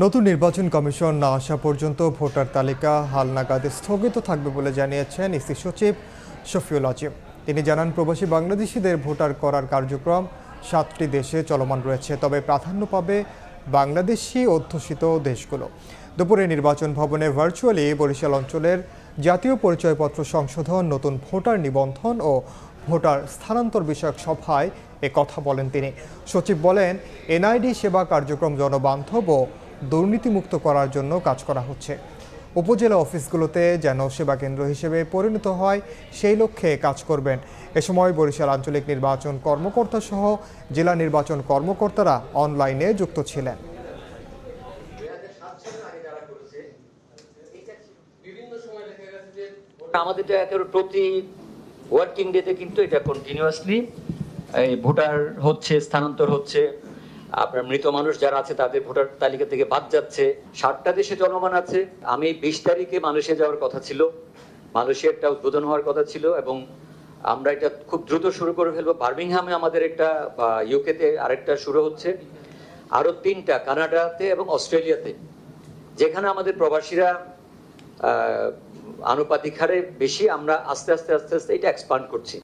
নতুন নির্বাচন কমিশন না আসা পর্যন্ত ভোটার তালিকা হালনাগাদে স্থগিত থাকবে বলে জানিয়েছেন ইসি সচিব শফিউল আজিম। তিনি জানান, প্রবাসী বাংলাদেশিদের ভোটার করার কার্যক্রম সাতটি দেশে চলমান রয়েছে, তবে প্রাধান্য পাবে বাংলাদেশি অধ্যুষিত দেশগুলো। দুপুরে নির্বাচন ভবনে ভার্চুয়ালি বরিশাল অঞ্চলের জাতীয় পরিচয়পত্র সংশোধন, নতুন ভোটার নিবন্ধন ও ভোটার স্থানান্তর বিষয়ক সভায় এ কথা বলেন তিনি। সচিব বলেন, এনআইডি সেবা কার্যক্রম জনবান্ধব ও দুর্নীতিমুক্ত করার জন্য কাজ করা হচ্ছে। উপজেলা অফিসগুলোতে যেন সেবা কেন্দ্র হিসেবে পরিণত হয়, সেই লক্ষ্যে কাজ করবেন। এ সময় বরিশাল আঞ্চলিক নির্বাচন কর্মকর্তা সহ জেলা নির্বাচন কর্মকর্তারা অনলাইনে যুক্ত ছিলেন। আমাদের একেবারে প্রতি ওয়ার্কিং ডেতে কিন্তু এটা কন্টিনিউয়াসলি ভোটার হচ্ছে, স্থানান্তর হচ্ছে। আপনার মৃত মানুষ যারা আছে তাদের ভোটার তালিকা থেকে বাদ যাচ্ছে। ষাটটা দেশে জনমান আছে। আমি বিশ তারিখে মালয়েশিয়া যাওয়ার কথা ছিল। মালয়েশিয়ারটা উদ্বোধন হওয়ার কথা ছিল এবং আমরা এটা খুব দ্রুত শুরু করে ফেলব। বার্মিংহামে আমাদের একটা ইউকেতে আরেকটা শুরু হচ্ছে। আরও তিনটা, কানাডাতে এবং অস্ট্রেলিয়াতে। যেখানে আমাদের প্রবাসীরা আনুপাতিক হারে বেশি আমরা আস্তে আস্তে আস্তে আস্তে এটা এক্সপান্ড করছি।